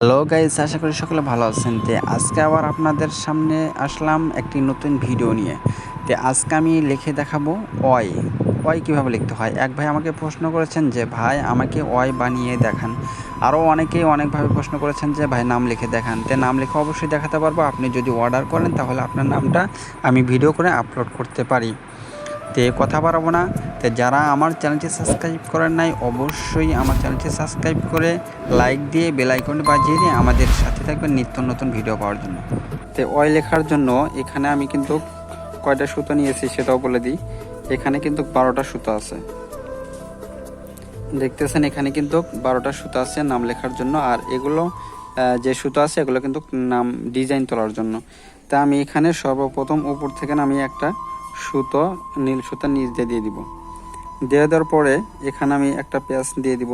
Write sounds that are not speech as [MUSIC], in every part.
Hello guys আশা করি সকলে ভালো আছেন। তে আজকে আবার আপনাদের সামনে আসলাম একটি নতুন ভিডিও নিয়ে। তে আজকে আমি লিখে দেখাবো অয় অয় কীভাবে লিখতে হয়? এক ভাই আমাকে প্রশ্ন করেছেন যে, ভাই, আমাকে অয় বানিয়ে দেখান। আরও অনেকেই অনেকভাবে প্রশ্ন করেছেন যে, ভাই, নাম লিখে দেখান। তে নাম লিখে অবশ্যই দেখাতে পারব। আপনি যদি অর্ডার করেন, তাহলে আপনার নামটা আমি ভিডিও করে আপলোড করতে পারি। তে কথা বাড়াবো না। তো যারা আমার চ্যানেলটি সাবস্ক্রাইব করেন নাই, অবশ্যই আমার চ্যানেলটি সাবস্ক্রাইব করে লাইক দিয়ে বেল আইকনটি বাজিয়ে দিয়ে আমাদের সাথে থাকবেন নিত্য নতুন ভিডিও পাওয়ার জন্য। তো ওই লেখার জন্য এখানে আমি কিন্তু কয়টা সুতো নিয়েছি সেটাও বলে দিই। এখানে কিন্তু বারোটা সুতো আছে। দেখতেছেন এখানে কিন্তু বারোটা সুতো আছে নাম লেখার জন্য। আর এগুলো যে সুতো আছে এগুলো কিন্তু নাম ডিজাইন তোলার জন্য। তা আমি এখানে সর্বপ্রথম উপর থেকে আমি একটা সুতো, নীল সুতা নিচ দিয়ে দিয়ে দিব। দিয়ে দেওয়ার পরে এখানে আমি একটা পেঁয়াজ দিয়ে দিব।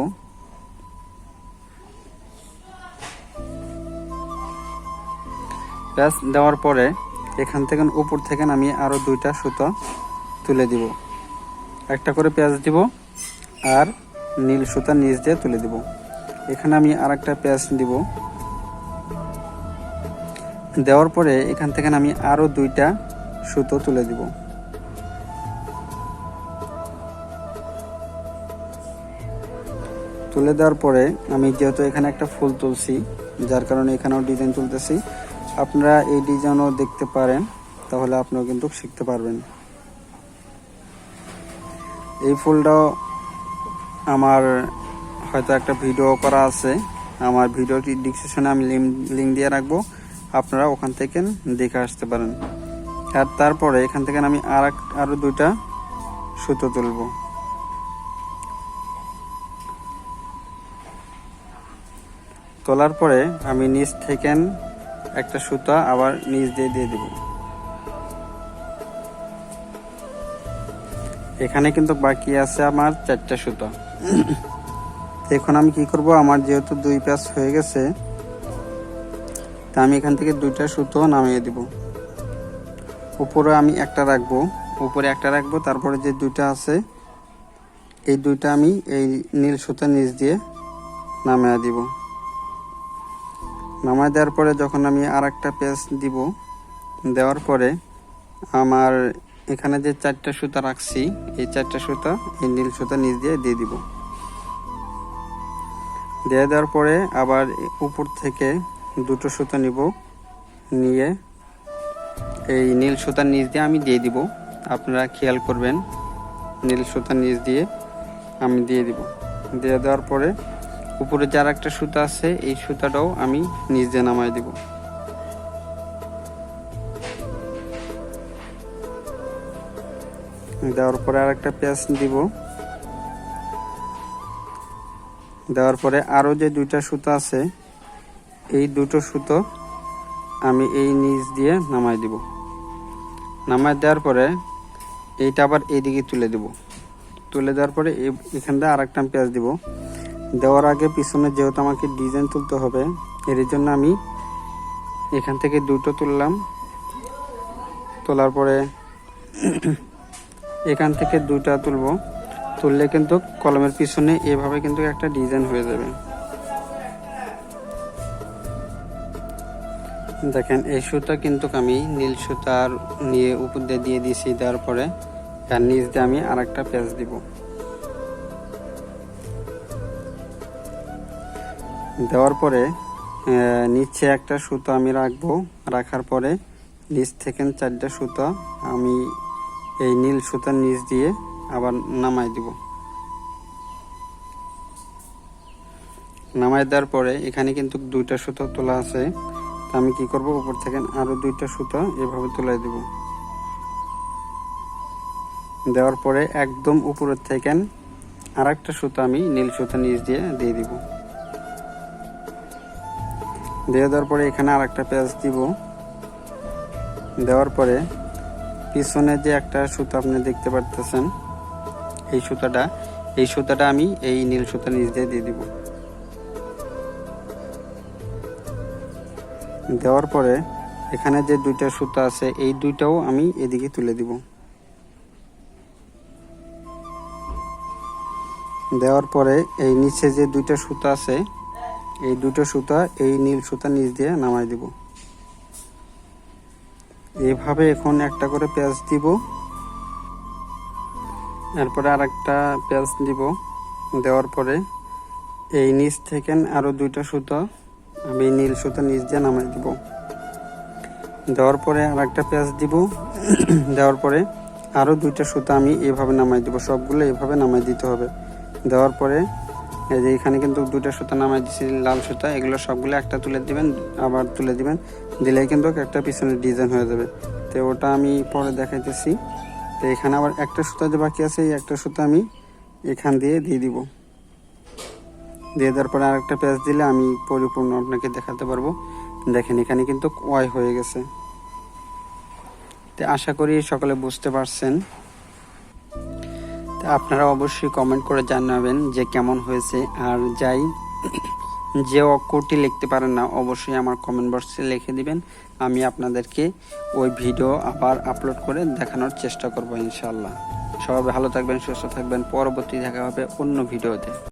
পেঁয়াজ দেওয়ার পরে এখান থেকে উপর থেকে আমি আরও দুইটা সুতো তুলে দিব। একটা করে পেঁয়াজ দিব আর নীল সুতা নিচ দিয়ে তুলে দিব। এখানে আমি আর একটা পেঁয়াজ দিব। দেওয়ার পরে এখান থেকে আমি আরও দুইটা সুতো তুলে দিব। তুলে দেওয়ার পরে আমি যেহেতু এখানে একটা ফুল তুলছি, যার কারণে এখানেও ডিজাইন তুলতেছি। আপনারা এই ডিজাইনও দেখতে পারেন, তাহলে আপনিও কিন্তু শিখতে পারবেন। এই ফুলটাও আমার হয়তো একটা ভিডিও করা আছে। আমার ভিডিওটি ডিসক্রিপশনে আমি লিঙ্ক দিয়ে রাখব। আপনারা ওখান থেকে দেখে আসতে পারেন। আর তারপরে এখান থেকে আমি আর আরও দুইটা সুতো তুলবো। তোলার পরে আমি নিচ থেকে একটা সুতা আবার নিচ দিয়ে দিয়ে দিব। এখানে কিন্তু বাকি আছে আমার চারটা সুতা। এখন আমি কি করব? আমার যেহেতু দুই প্যাচ হয়ে গেছে, তা আমি এখান থেকে দুইটা সুতো নামিয়ে দিব। উপরে আমি একটা রাখব, উপরে একটা রাখব, তারপরে যে দুইটা আছে, এই দুইটা আমি এই নীল সুতার নিচ দিয়ে নামিয়ে দিব। নামায় দেওয়ার পরে যখন আমি আর একটা পেজ দিব, দেওয়ার পরে আমার এখানে যে চারটা সুতা রাখছি, এই চারটা সুতা এই নীল সুতা নিচ দিয়ে দিয়ে দিব। দিয়ে দেওয়ার পরে আবার উপর থেকে দুটো সুতা নিব, নিয়ে এই নীল সুতার নিচ দিয়ে আমি দিয়ে দিব। আপনারা খেয়াল করবেন, নীল সুতার নিচ দিয়ে আমি দিয়ে দিব। দিয়ে দেওয়ার পরে উপরে যার একটা সুতা আছে, এই সুতাটাও আমি দিয়ে নামাই দিব। দেওয়ার পরে আর একটা পেঁয়াজ দিব। দেওয়ার পরে আরও যে দুইটা সুতা আছে, এই দুটো সুতো আমি এই নিচ দিয়ে নামাই দিব। নামাই দেওয়ার পরে এইটা আবার এইদিকে তুলে দিব। তুলে দেওয়ার পরে এখান দিয়ে আর একটা পেঁয়াজ দিব। দেওয়ার আগে পিছনে যেহেতু আমাকে ডিজাইন তুলতে হবে, এর জন্য আমি এখান থেকে দুটো তুললাম। তোলার পরে [CLEARS THROAT] এখান থেকে দুটা তুলবো। তুললে কিন্তু কলমের পিছনে এভাবে কিন্তু একটা ডিজাইন হয়ে যাবে। দেখেন, এই সুতা কিন্তু আমি নীল সুতার নিয়ে উপর দিয়ে দিয়ে দিয়েছি, দেওয়ার পরে, আর নিচ দিয়ে আমি আর একটা পেঁচ দিব। দেওয়ার পরে নিচে একটা সুতো আমি রাখব। রাখার পরে নিচ থেকে চারটা সুতো আমি এই নীল সুতার নিচ দিয়ে আবার নামাই দিব। নামাই দেওয়ার পরে এখানে কিন্তু দুইটা সুতো তোলা আছে। তা আমি কি করব? উপর থেকে আরও দুইটা সুতো এভাবে তুলে দিব। দেওয়ার পরে একদম উপরের থেকে আর একটা সুতো আমি নীল সুতো নিচ দিয়ে দিয়ে দিব। দিয়ে দেওয়ার পরে এখানে আর একটা পেঁয়াজ দিব। দেওয়ার পরে পিছনে যে একটা সুতো আপনি দেখতে পারতেছেন, এই সুতাটা এই সুতাটা আমি এই নীল সুতা নিচ দিয়ে দিয়ে দিব। দেওয়ার পরে এখানে যে দুইটা সুতা আছে, এই দুইটাও আমি এদিকে তুলে দিব। দেওয়ার পরে এই নিচে যে দুইটা সুতা আছে এই দুটো সুতা এই নীল সুতা নিচ দিয়ে নামাই দিব। এইভাবে এখন একটা করে পেঁয়াজ দিব। এরপরে আর একটা পেঁয়াজ দিব। দেওয়ার পরে এই নিচ থেকে আরও দুইটা সুতা আমি নীল সুতা নিচ দিয়ে নামাই দিব। দেওয়ার পরে আর একটা পেঁয়াজ দিব। দেওয়ার পরে আরও দুইটা সুতা আমি এভাবে নামাই দিব। সবগুলো এভাবে নামাই দিতে হবে। দেওয়ার পরে এই যে এখানে কিন্তু দুইটা সুতা নামাই দিচ্ছি লাল সুতা, এগুলো সবগুলো একটা তুলে দিবেন, আবার তুলে দিবেন, দিলেই কিন্তু একটা পিছনের ডিজাইন হয়ে যাবে। তো ওটা আমি পরে দেখাইতেছি। তো এখানে আবার একটা সুতা যে বাকি আছে, এই একটা সুতা আমি এখান দিয়ে দিয়ে দিব। দিয়ে দেওয়ার পরে আরেকটা পেঁয়াজ দিলে আমি পরিপূর্ণ আপনাকে দেখাতে পারব। দেখেন, এখানে কিন্তু কয় হয়ে গেছে। তো আশা করি সকলে বুঝতে পারছেন। আপনারা অবশ্যই কমেন্ট করে জানাবেন যে কেমন হয়েছে। আর যাই, যে অক্ষরটি লিখতে পারেন না, অবশ্যই আমার কমেন্ট বক্সে লিখে দিবেন। আমি আপনাদেরকে ওই ভিডিও আবার আপলোড করে দেখানোর চেষ্টা করব ইনশাল্লাহ সবাই ভালো থাকবেন, সুস্থ থাকবেন। পরবর্তী দেখা হবে অন্য ভিডিওতে